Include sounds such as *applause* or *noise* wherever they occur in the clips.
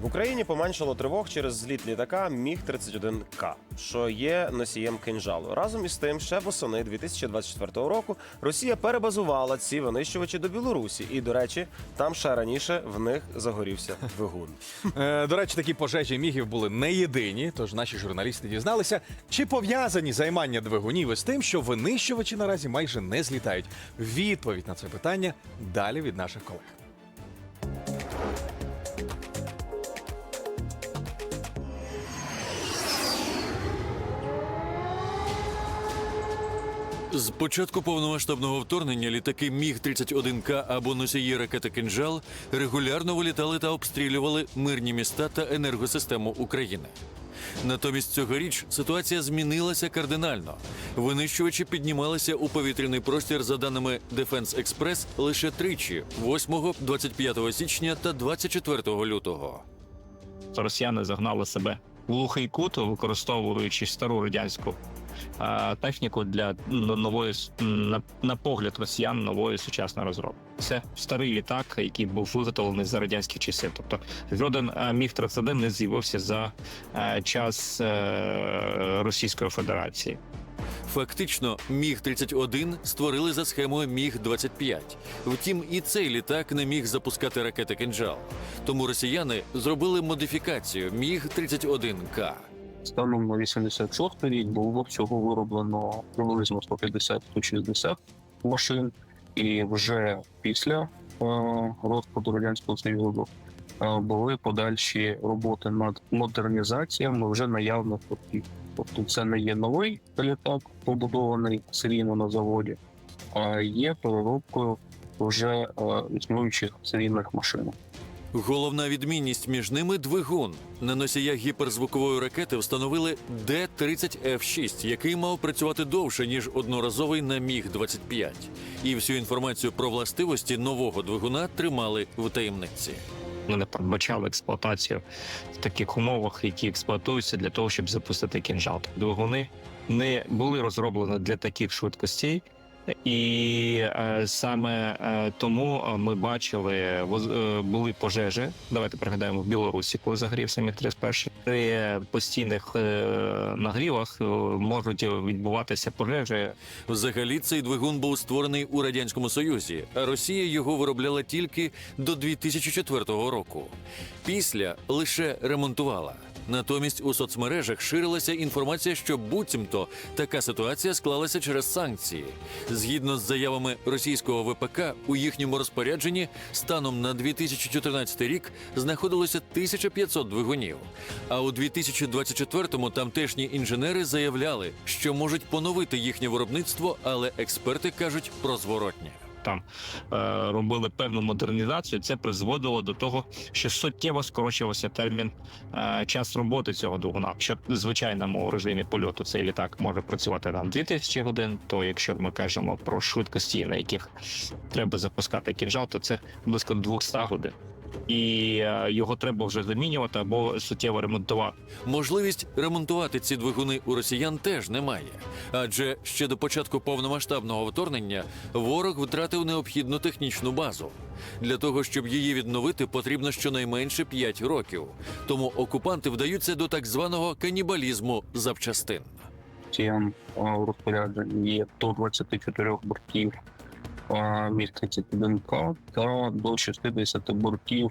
В Україні поменшало тривог через зліт літака Міг 31 К, що є носієм кинжалу. Разом із тим, ще восени 2024 року Росія перебазувала ці винищувачі до Білорусі, і до речі, там ще раніше в них загорівся двигун. *laughs* Е, До речі, такі пожежі мігів були не єдині, тож наші журналісти дізналися, чи пов'язані займання двигунів із тим, що винищувачі наразі майже не злітають. Відповідь на це питання далі від наших колег. З початку повномасштабного вторгнення літаки Міг 31 К або носії ракети «Кинжал» регулярно вилітали та обстрілювали мирні міста та енергосистему України. Натомість цьогоріч ситуація змінилася кардинально. Винищувачі піднімалися у повітряний простір за даними Defense Express лише тричі: 8, 25 січня та 24 лютого. росіяни загнали себе глухий кут, використовуючи стару радянську техніку для нової на, погляд росіян нової сучасної розробки. Це старий літак, який був виготовлений за радянських часів. Тобто жоден міг 31 не з'явився за е, час е, Російської Федерації. Фактично, Міг 31 створили за схемою Міг 25 Втім, і цей літак не міг запускати ракети «Кинжал». Тому росіяни зробили модифікацію Міг 31 К. Станом на 86 рік було всього вироблено приблизно 150-160 машин, і вже після е, розпаду радянського союзу були подальші роботи над модернізаціями вже наявних фортів. Тобто це не є новий літак, побудований серійно на заводі, а є переробкою вже е, існуючих серійних машин. Головна відмінність між ними двигун. На носіях гіперзвукової ракети встановили Д-30Ф6, який мав працювати довше ніж одноразовий на Міг 25 І всю інформацію про властивості нового двигуна тримали в таємниці. Ми не передбачали експлуатацію в таких умовах, які експлуатуються для того, щоб запустити кінжал. Двигуни не були розроблені для таких швидкостей. І е, саме е, тому е, ми бачили, були пожежі. Давайте пригадаємо в Білорусі, коли загорівся міг 31 При постійних нагрівах можуть відбуватися пожежі. Взагалі, цей двигун був створений у радянському союзі, Росія його виробляла тільки до 2004 року. Після лише ремонтувала. Натомість у соцмережах ширилася інформація, що буцімто така ситуація склалася через санкції. Згідно з заявами російського ВПК, у їхньому розпорядженні станом на 2014 рік знаходилося 1500 двигунів. А у 2024-му тамтешні інженери заявляли, що можуть поновити їхнє виробництво, але експерти кажуть про зворотнє. Там е, робили певну модернізацію, це призводило до того, що суттєво скорочувався термін е, час роботи цього двигуна. Якщо в звичайному режимі польоту цей літак може працювати там 2000 годин, то якщо ми кажемо про швидкості, на яких треба запускати кінжал, то це близько 200 годин. І е, його треба вже замінювати або суттєво ремонтувати. Можливість ремонтувати ці двигуни у росіян теж немає, адже ще до початку повномасштабного вторгнення ворог втратив необхідну технічну базу. Для того щоб її відновити, потрібно щонайменше 5 років. Тому окупанти вдаються до так званого канібалізму запчастин. Цієм в розпорядженні є до 24 бортів міг 31 к та до 60 бортів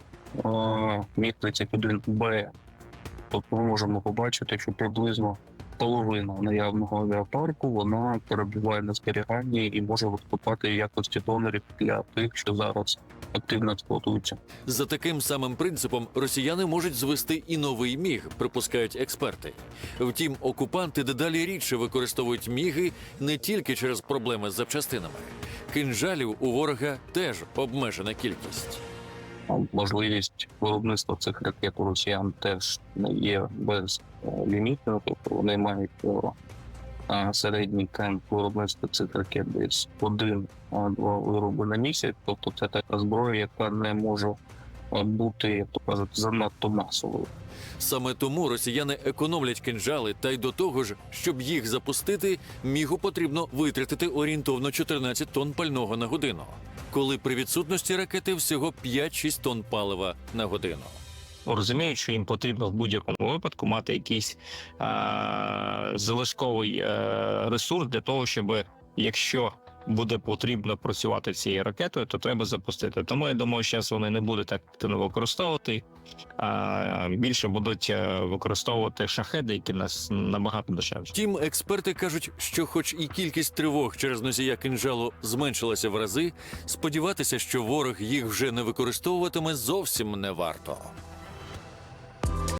міг 31 б Тобто ми можемо побачити, що приблизно половина наявного авіапарку вона перебуває на зберіганні і може виступати в якості донорів для тих, що зараз активно експлуатуються. За таким самим принципом росіяни можуть звести і новий міг, припускають експерти. Втім, окупанти дедалі рідше використовують міги не тільки через проблеми з запчастинами. Кинжалів у ворога теж обмежена кількість. Можливість виробництва цих ракет у росіян теж не є безлімітною, тобто вони мають о, середній темп виробництва цих ракет десь один-два вироби на місяць. Тобто це така зброя, яка не може бути, як то кажуть, занадто масовою. Саме тому росіяни економлять кинжали, та й до того ж, щоб їх запустити, мігу потрібно витратити орієнтовно 14 тонн пального на годину, коли при відсутності ракети всього 5-6 тонн палива на годину. розуміють, що їм потрібно в будь-якому випадку мати якийсь е, залишковий е, ресурс для того, щоб якщо буде потрібно працювати цією ракетою, то треба запустити. Тому я думаю, зараз вони не будуть так активно використовувати, а більше будуть е, використовувати шахеди, які нас набагато дешевші. Втім, експерти кажуть, що, хоч і кількість тривог через носія кинжалу зменшилася в рази, сподіватися, що ворог їх вже не використовуватиме, зовсім не варто.